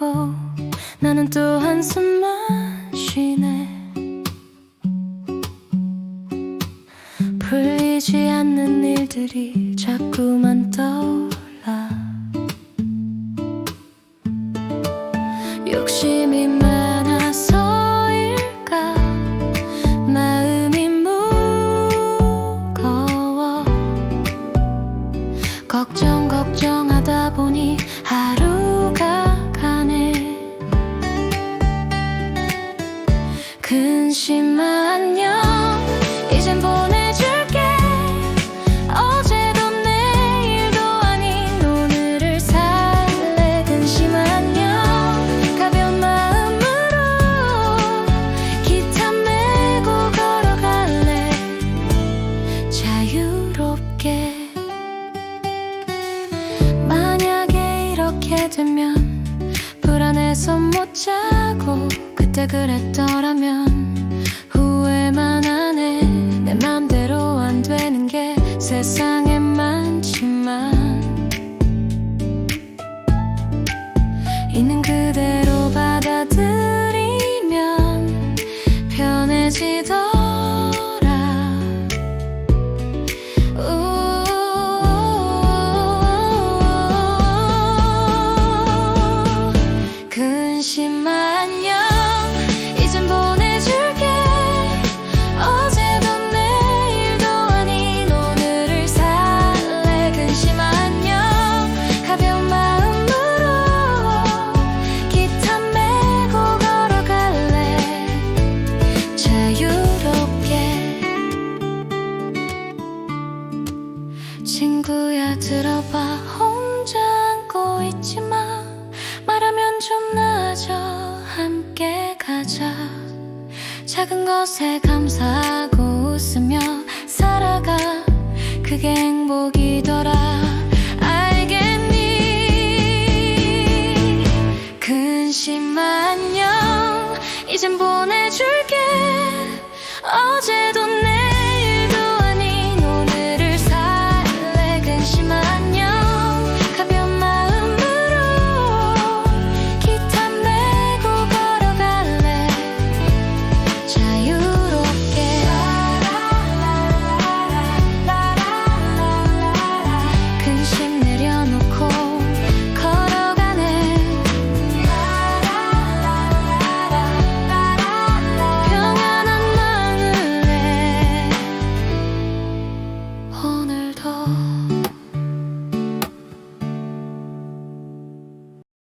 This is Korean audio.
하고 나는 또 한숨 마시네. 풀리지 않는 일들이 자꾸만 떠올라. 욕심이 많아서일까? 마음이 무거워. 걱정 걱정하다 보니 되면 불안해서 못 자고 그때 그랬더라면 친구야 들어봐. 혼자 안고 있지마. 말하면 좀 나아져. 함께 가자. 작은 것에 감사하고 웃으며 살아가. 그게 행복이더라. 알겠니? 근심 안녕 이젠 보내줄게. 어제도